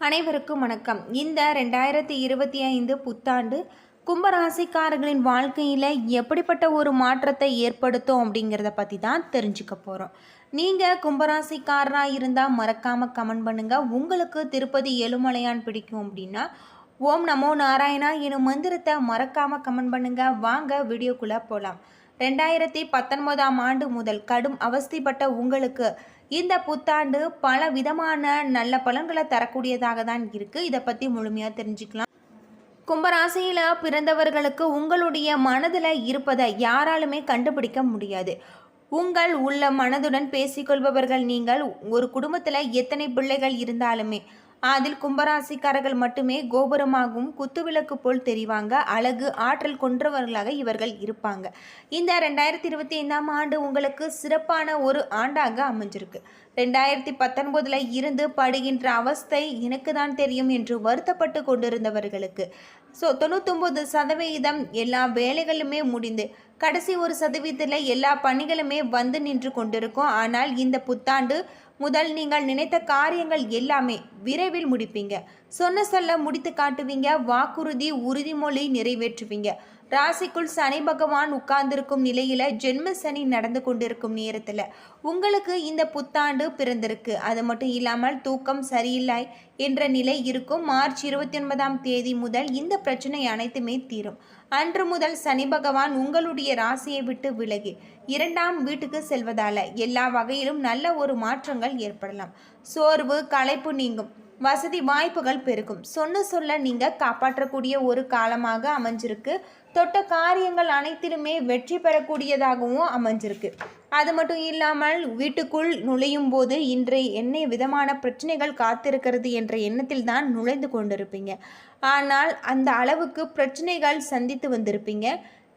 அனைவருக்கும் வணக்கம். இந்த ரெண்டாயிரத்தி இருபத்தி ஐந்து புத்தாண்டு கும்பராசிக்காரர்களின் வாழ்க்கையில் எப்படிப்பட்ட ஒரு மாற்றத்தை ஏற்படுத்தும் அப்படிங்கிறத பற்றி தான் தெரிஞ்சுக்க போகிறோம் நீங்கள் கும்பராசிக்காரராக இருந்தால் மறக்காமல் கமெண்ட் பண்ணுங்கள் உங்களுக்கு திருப்பதி ஏழுமலையான் பிடிக்கும் அப்படின்னா ஓம் நமோ நாராயணா எனும் மந்திரத்தை மறக்காமல் கமெண்ட் பண்ணுங்கள் வாங்க வீடியோக்குள்ளே போகலாம் ரெண்டாயிரத்தி பத்தொன்பதாம் ஆண்டு முதல் கடும் அவஸ்திப்பட்ட உங்களுக்கு இந்த புத்தாண்டு பல விதமான நல்ல பலன்களை தரக்கூடியதாக தான் இருக்குது இதை பற்றி முழுமையாக தெரிஞ்சுக்கலாம். கும்பராசியில் பிறந்தவர்களுக்கு உங்களுடைய மனதில் இருப்பதை யாராலுமே கண்டுபிடிக்க முடியாது. உங்கள் உள்ள மனதுடன் பேசிக்கொள்பவர்கள் நீங்கள் ஒரு குடும்பத்தில் எத்தனை பிள்ளைகள் இருந்தாலுமே அதில் கும்பராசிக்காரர்கள் மட்டுமே கோபுரமாகவும் குத்துவிளக்கு போல் தெரிவாங்க. அழகு ஆற்றல் கொன்றவர்களாக இவர்கள் இருப்பாங்க. இந்த ரெண்டாயிரத்தி இருபத்தி ஐந்தாம் ஆண்டு உங்களுக்கு சிறப்பான ஒரு ஆண்டாக அமைஞ்சிருக்கு. ரெண்டாயிரத்தி பத்தொன்பதுல இருந்து படுகின்ற அவஸ்தை எனக்கு தான் தெரியும் என்று வருத்தப்பட்டு கொண்டிருந்தவர்களுக்கு. ஸோ தொண்ணூத்தொம்பது சதவிகிதம் எல்லா வேலைகளுமே முடிந்து கடைசி ஒரு சதவீதத்தில் எல்லா பணிகளுமே வந்து நின்று கொண்டிருக்கும். ஆனால் இந்த புத்தாண்டு முதல் நீங்கள் நினைத்த காரியங்கள் எல்லாமே விரைவில் முடிப்பீங்க. சொன்ன சொல்ல முடித்து காட்டுவீங்க. வாக்குறுதி உறுதிமொழி நிறைவேற்றுவீங்க. ராசிக்குள் சனி பகவான் உட்கார்ந்திருக்கும் நிலையில் ஜென்ம சனி நடந்து கொண்டிருக்கும் நேரத்தில் உங்களுக்கு இந்த புத்தாண்டு பிறந்திருக்கு. அது மட்டும் இல்லாமல் தூக்கம் சரியில்லை என்ற நிலை இருக்கும். மார்ச் இருபத்தி ஒன்பதாம் தேதி முதல் இந்த பிரச்சனை அனைத்துமே தீரும். அன்று முதல் சனி பகவான் உங்களுடைய ராசியை விட்டு விலகி இரண்டாம் வீட்டுக்கு செல்வதால எல்லா வகையிலும் நல்ல ஒரு மாற்றங்கள் ஏற்படலாம். சோர்வு களைப்பு நீங்கும். வசதி வாய்ப்புகள் பெருகும். சொன்ன சொல்ல நீங்கள் காப்பாற்றக்கூடிய ஒரு காலமாக அமைஞ்சிருக்கு. தொட்ட காரியங்கள் அனைத்திலுமே வெற்றி பெறக்கூடியதாகவும் அமைஞ்சிருக்கு. அது மட்டும் இல்லாமல் வீட்டுக்குள் நுழையும் போது இன்றைய என்ன விதமான பிரச்சனைகள் காத்திருக்கிறது என்ற எண்ணத்தில் தான் நுழைந்து கொண்டிருப்பீங்க. ஆனால் அந்த அளவுக்கு பிரச்சனைகள் சந்தித்து வந்திருப்பீங்க.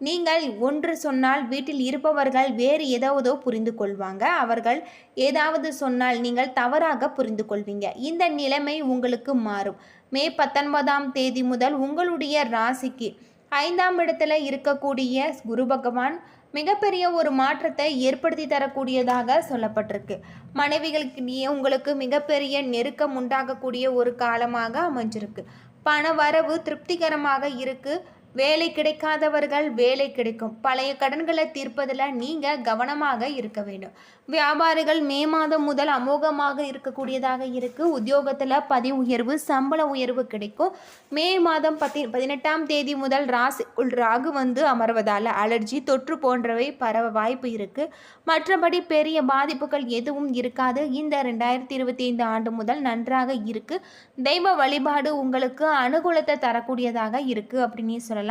நீங்கள் ஒன்று சொன்னால் வீட்டில் இருப்பவர்கள் வேறு ஏதாவதோ புரிந்து கொள்வாங்க. அவர்கள் ஏதாவது சொன்னால் நீங்கள் தவறாக புரிந்து கொள்வீங்க. இந்த நிலைமை உங்களுக்கு மாறும். மே பத்தொன்பதாம் தேதி முதல் உங்களுடைய ராசிக்கு ஐந்தாம் இடத்துல இருக்கக்கூடிய குரு பகவான் மிகப்பெரிய ஒரு மாற்றத்தை ஏற்படுத்தி தரக்கூடியதாக சொல்லப்பட்டிருக்கு. மனைவிகளுக்கிடையே உங்களுக்கு மிகப்பெரிய நெருக்கம் உண்டாகக்கூடிய ஒரு காலமாக அமைஞ்சிருக்கு. பண வரவு திருப்திகரமாக இருக்குது வேலை கிடைக்காதவர்கள் வேலை கிடைக்கும். பழைய கடன்களை தீர்ப்பதில் நீங்கள் கவனமாக இருக்க வேண்டும். வியாபாரிகள் மே மாதம் முதல் அமோகமாக இருக்கக்கூடியதாக இருக்குது உத்தியோகத்தில் பதவி உயர்வு சம்பள உயர்வு கிடைக்கும். மே மாதம் பத்தி பதினெட்டாம் தேதி முதல் ராசிக்குள் ராகு வந்து அமர்வதால் அலர்ஜி தொற்று போன்றவை பரவ வாய்ப்பு இருக்குது மற்றபடி பெரிய பாதிப்புகள் எதுவும் இருக்காது. இந்த ரெண்டாயிரத்தி இருபத்தி ஐந்து ஆண்டு முதல் நன்றாக இருக்குது தெய்வ வழிபாடு உங்களுக்கு அனுகூலத்தை தரக்கூடியதாக இருக்குது அப்படின்னு சொல்லலாம்.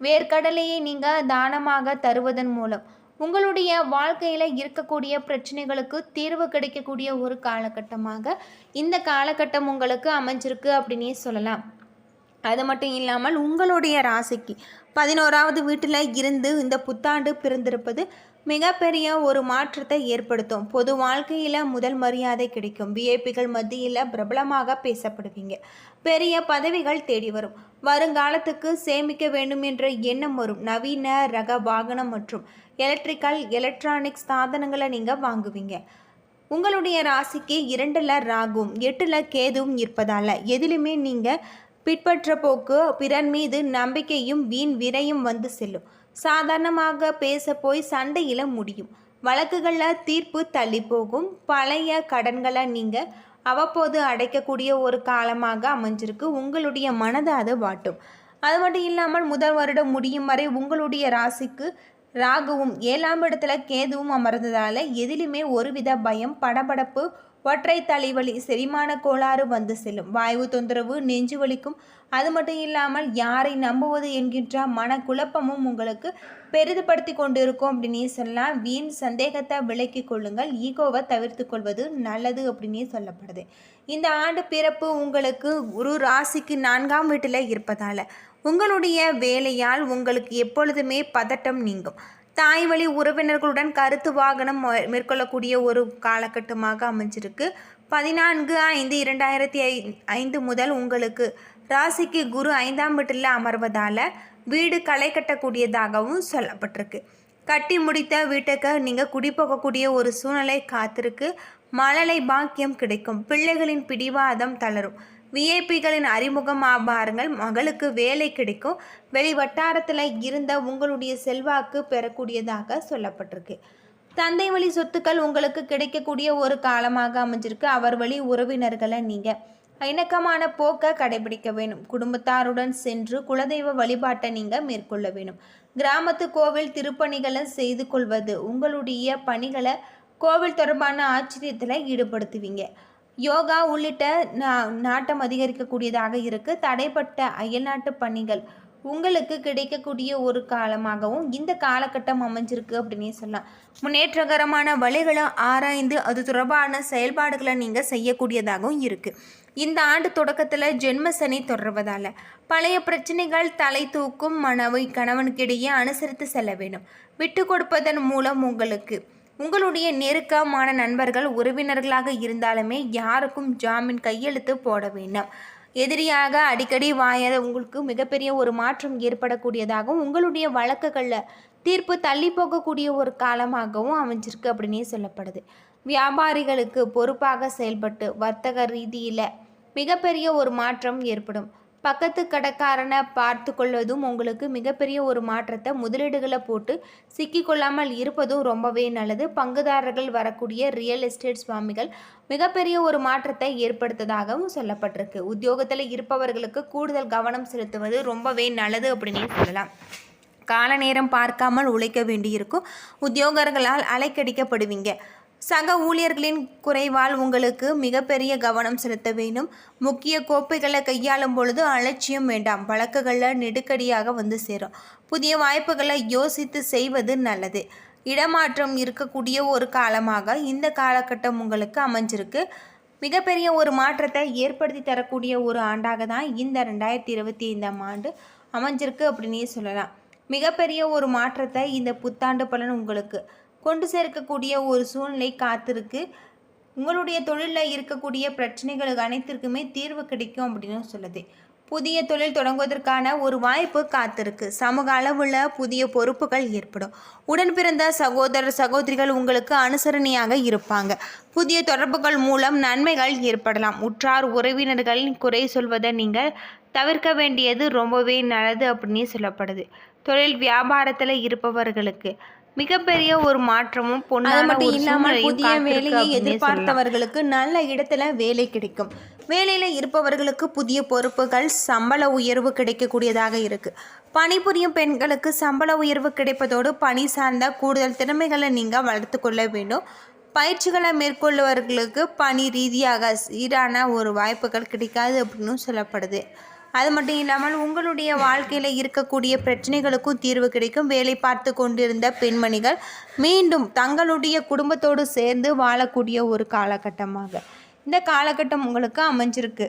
வேர்க்கடலையை நீங்கள் தானமாக தருவதன் மூலம் உங்களுடைய வாழ்க்கையில் இருக்கக்கூடிய பிரச்சனைகளுக்கு தீர்வு கிடைக்கக்கூடிய ஒரு காலகட்டமாக இந்த காலகட்டம் உங்களுக்கு அமைஞ்சிருக்கு அப்படின்னே சொல்லலாம். அது மட்டும் இல்லாமல் உங்களுடைய ராசிக்கு பதினோராவது வீட்டில் இருந்து இந்த புத்தாண்டு பிறந்திருப்பது மிகப்பெரிய ஒரு மாற்றத்தை ஏற்படுத்தும். பொது வாழ்க்கையில் முதல் மரியாதை கிடைக்கும். விஐபிகள் மத்தியில் பிரபலமாக பேசப்படுவீங்க. பெரிய பதவிகள் தேடி வரும். வருங்காலத்துக்கு சேமிக்க வேண்டும் என்ற எண்ணம் வரும். நவீன ரக வாகனம் மற்றும் எலக்ட்ரிக்கல் எலக்ட்ரானிக்ஸ் சாதனங்களை நீங்கள் வாங்குவீங்க. உங்களுடைய ராசிக்கு இரண்டில் ராகும் எட்டில் கேதுவும் இருப்பதால் எதிலுமே நீங்கள் பின்பற்ற போக்கு பிறன் மீது நம்பிக்கையும் வீண் விரையும் வந்து செல்லும். சாதாரணமாக பேச போய் சண்டையில் முடியும். வழக்குகளில் தீர்ப்பு தள்ளி போகும் பழைய கடன்களை நீங்கள் அவ்வப்போது அடைக்கக்கூடிய ஒரு காலமாக அமைஞ்சிருக்கு. உங்களுடைய மனதை அது வாட்டும். அது மட்டும் இல்லாமல் முதல் வருடம் முடியும் வரை உங்களுடைய ராசிக்கு ராகுவும் ஏழாம் இடத்துல கேதுவும் அமர்ந்ததால் எதிலுமே ஒருவித பயம் படபடப்பு ஒற்றை தலைவலி செரிமான கோளாறு வந்து செல்லும். வாயு தொந்தரவு நெஞ்சு வலிக்கும். அது மட்டும் இல்லாமல் யாரை நம்புவது என்கின்ற மனக்குழப்பமும் உங்களுக்கு பெரிதுபடுத்தி கொண்டிருக்கும் அப்படின்னே சொல்லலாம். வீண் சந்தேகத்தை விலக்கி கொள்ளுங்கள். ஈகோவை தவிர்த்து கொள்வது நல்லது அப்படின்னே சொல்லப்படுது. இந்த ஆண்டு பிறப்பு உங்களுக்கு குரு ராசிக்கு நான்காம் வீட்டில் இருப்பதால் உங்களுடைய வேலையால் உங்களுக்கு எப்பொழுதுமே பதட்டம் நீங்கும். தாய் வழி உறவினர்களுடன் கருத்து வாகனம் மேற்கொள்ளக்கூடிய ஒரு காலகட்டமாக அமைஞ்சிருக்கு. பதினான்கு ஐந்து இரண்டாயிரத்தி ஐ ஐந்து முதல் உங்களுக்கு ராசிக்கு குரு ஐந்தாம் வீட்டில் அமர்வதால் வீடு களை கட்டக்கூடியதாகவும் சொல்லப்பட்டிருக்கு. கட்டி முடித்த வீட்டுக்கு நீங்கள் குடிபோகக்கூடிய ஒரு சூழ்நிலை காத்திருக்கு. மழலை பாக்கியம் கிடைக்கும். பிள்ளைகளின் பிடிவாதம் தளரும். விஐபிகளின் அறிமுகமாக பாருங்கள் மகளுக்கு வேலை கிடைக்கும். வெளி வட்டாரத்தில் இருந்த உங்களுடைய செல்வாக்கு பெறக்கூடியதாக சொல்லப்பட்டிருக்கு. தந்தை வழி சொத்துக்கள் உங்களுக்கு கிடைக்கக்கூடிய ஒரு காலமாக அமைஞ்சிருக்கு. அவர் வழி உறவினர்களை நீங்கள் இணக்கமான போக்கை கடைபிடிக்க வேணும் குடும்பத்தாருடன் சென்று குலதெய்வ வழிபாட்டை நீங்கள் மேற்கொள்ள வேணும் கிராமத்து கோவில் திருப்பணிகளை செய்து கொள்வது உங்களுடைய பணிகளை கோவில் தொடர்பான ஆச்சரியத்தில் ஈடுபடுத்துவீங்க. யோகா உள்ளிட்ட நா- நாட்டம் அதிகரிக்கக்கூடியதாக இருக்குது தடைப்பட்ட அயல்நாட்டு பணிகள் உங்களுக்கு கிடைக்கக்கூடிய ஒரு காலமாகவும் இந்த காலகட்டம் அமைஞ்சிருக்கு அப்படின்னே சொல்லலாம். முன்னேற்றகரமான வழிகளை ஆராய்ந்து அது தொடர்பான செயல்பாடுகளை நீங்கள் செய்யக்கூடியதாகவும் இருக்குது இந்த ஆண்டு தொடக்கத்தில் ஜென்ம சனி தொடர்வதால் பழைய பிரச்சனைகள் தலை தூக்கும் மனவை கணவனுக்கிடையே அனுசரித்து செல்ல வேண்டும். விட்டு கொடுப்பதன் மூலம் உங்களுக்கு உங்களுடைய நெருக்கமான நண்பர்கள் உறவினர்களாக இருந்தாலுமே யாருக்கும் ஜாமீன் கையெழுத்து போட வேண்டாம். எதிரியாக அடிக்கடி வாயாத உங்களுக்கு மிகப்பெரிய ஒரு மாற்றம் ஏற்படக்கூடியதாகவும் உங்களுடைய வழக்குகளில் தீர்ப்பு தள்ளி போகக்கூடிய ஒரு காலமாகவும் அமைஞ்சிருக்கு அப்படின்னே சொல்லப்படுது. வியாபாரிகளுக்கு பொறுப்பாக செயல்பட்டு வர்த்தக ரீதியில் மிகப்பெரிய ஒரு மாற்றம் ஏற்படும். பக்கத்து கடைக்காரனை பார்த்து கொள்வதும் உங்களுக்கு மிகப்பெரிய ஒரு மாற்றத்தை முதலீடுகளை போட்டு சிக்கிக்கொள்ளாமல் இருப்பதும் ரொம்பவே நல்லது. பங்குதாரர்கள் வரக்கூடிய ரியல் எஸ்டேட் சுவாமிகள் மிகப்பெரிய ஒரு மாற்றத்தை ஏற்படுத்ததாகவும் சொல்லப்பட்டிருக்கு. உத்தியோகத்தில் இருப்பவர்களுக்கு கூடுதல் கவனம் செலுத்துவது ரொம்பவே நல்லது அப்படின்னே சொல்லலாம். கால நேரம் பார்க்காமல் உழைக்க வேண்டியிருக்கும். உத்தியோகர்களால் அலைக்கடிக்கப்படுவீங்க. சக ஊழியர்களின் குறைவால் உங்களுக்கு மிகப்பெரிய கவனம் செலுத்த வேண்டும். முக்கிய கோப்பைகளை கையாளும் பொழுது அலட்சியம் வேண்டாம். வழக்குகளில் நெருக்கடியாக வந்து சேரும். புதிய வாய்ப்புகளை யோசித்து செய்வது நல்லது. இடமாற்றம் இருக்கக்கூடிய ஒரு காலமாக இந்த காலகட்டம் உங்களுக்கு அமைஞ்சிருக்கு. மிகப்பெரிய ஒரு மாற்றத்தை ஏற்படுத்தி தரக்கூடிய ஒரு ஆண்டாக தான் இந்த ரெண்டாயிரத்தி இருபத்தி ஐந்தாம் ஆண்டு அமைஞ்சிருக்கு அப்படின்னே சொல்லலாம். மிகப்பெரிய ஒரு மாற்றத்தை இந்த புத்தாண்டு பலன் உங்களுக்கு கொண்டு சேர்க்கக்கூடிய ஒரு சூழ்நிலை காத்திருக்கு. உங்களுடைய தொழிலில் இருக்கக்கூடிய பிரச்சனைகளுக்கு அனைத்திற்குமே தீர்வு கிடைக்கும் அப்படின்னு சொல்லுது. புதிய தொழில் தொடங்குவதற்கான ஒரு வாய்ப்பு காத்திருக்கு. சமூக அளவில் புதிய பொறுப்புகள் ஏற்படும். உடன் பிறந்த சகோதர சகோதரிகள் உங்களுக்கு அனுசரணையாக இருப்பாங்க. புதிய தொடர்புகள் மூலம் நன்மைகள் ஏற்படலாம். உற்றார் உறவினர்களின் குறை சொல்வதை நீங்கள் தவிர்க்க வேண்டியது ரொம்பவே நல்லது அப்படின்னு சொல்லப்படுது. தொழில் வியாபாரத்தில் இருப்பவர்களுக்கு மிகப்பெரிய ஒரு மாற்றமும் அது பொண்ணான மட்டும் இல்லாமல் புதிய வேலையை. எதிர்பார்த்தவர்களுக்கு நல்ல இடத்துல வேலை கிடைக்கும். வேலையில் இருப்பவர்களுக்கு புதிய பொறுப்புகள் சம்பள உயர்வு கிடைக்கக்கூடியதாக இருக்கு. பணிபுரியும் பெண்களுக்கு சம்பள உயர்வு கிடைப்பதோடு பணி சார்ந்த கூடுதல் திறமைகளை நீங்கள் வளர்த்து கொள்ள வேண்டும். பயிற்சிகளை மேற்கொள்ளுவர்களுக்கு பணி ரீதியாக சீரான ஒரு வாய்ப்புகள் கிடைக்காது அப்படின்னு சொல்லப்படுது. அது மட்டும் இல்லாமல் உங்களுடைய வாழ்க்கையில் இருக்கக்கூடிய பிரச்சனைகளுக்கும் தீர்வு கிடைக்கும். வேலை பார்த்து கொண்டிருந்த பெண்மணிகள் மீண்டும் தங்களுடைய குடும்பத்தோடு சேர்ந்து வாழக்கூடிய ஒரு காலகட்டமாக. இந்த காலகட்டம் உங்களுக்கு அமைஞ்சிருக்கு.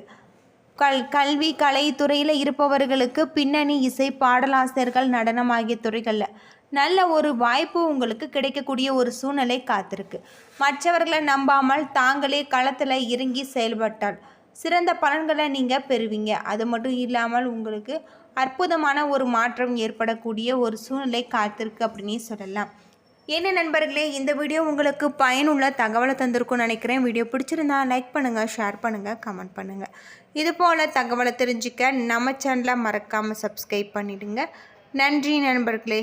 கல் கல்வி கலைத்துறையில் இருப்பவர்களுக்கு பின்னணி இசை பாடலாசிரியர்கள் நடனம் ஆகிய துறைகளில் நல்ல ஒரு வாய்ப்பு உங்களுக்கு கிடைக்கக்கூடிய ஒரு சூழ்நிலை காத்திருக்கு. மற்றவர்களை நம்பாமல் தாங்களே களத்தில் இறங்கி செயல்பட்டால் சிறந்த பலன்களை நீங்கள் பெறுவீங்க. அது மட்டும் இல்லாமல் உங்களுக்கு அற்புதமான ஒரு மாற்றம் ஏற்படக்கூடிய ஒரு சூழ்நிலை காத்திருக்கு அப்படின்னு சொல்லலாம். என்ன நண்பர்களே இந்த வீடியோ உங்களுக்கு பயனுள்ள தகவலை தந்திருக்கும்னு நினைக்கிறேன். வீடியோ பிடிச்சிருந்தா லைக் பண்ணுங்கள் ஷேர் பண்ணுங்கள் கமெண்ட் பண்ணுங்கள் இது போல் தகவலை தெரிஞ்சுக்க நம்ம சேனலை மறக்காமல் சப்ஸ்கிரைப் பண்ணிவிடுங்க நன்றி நண்பர்களே.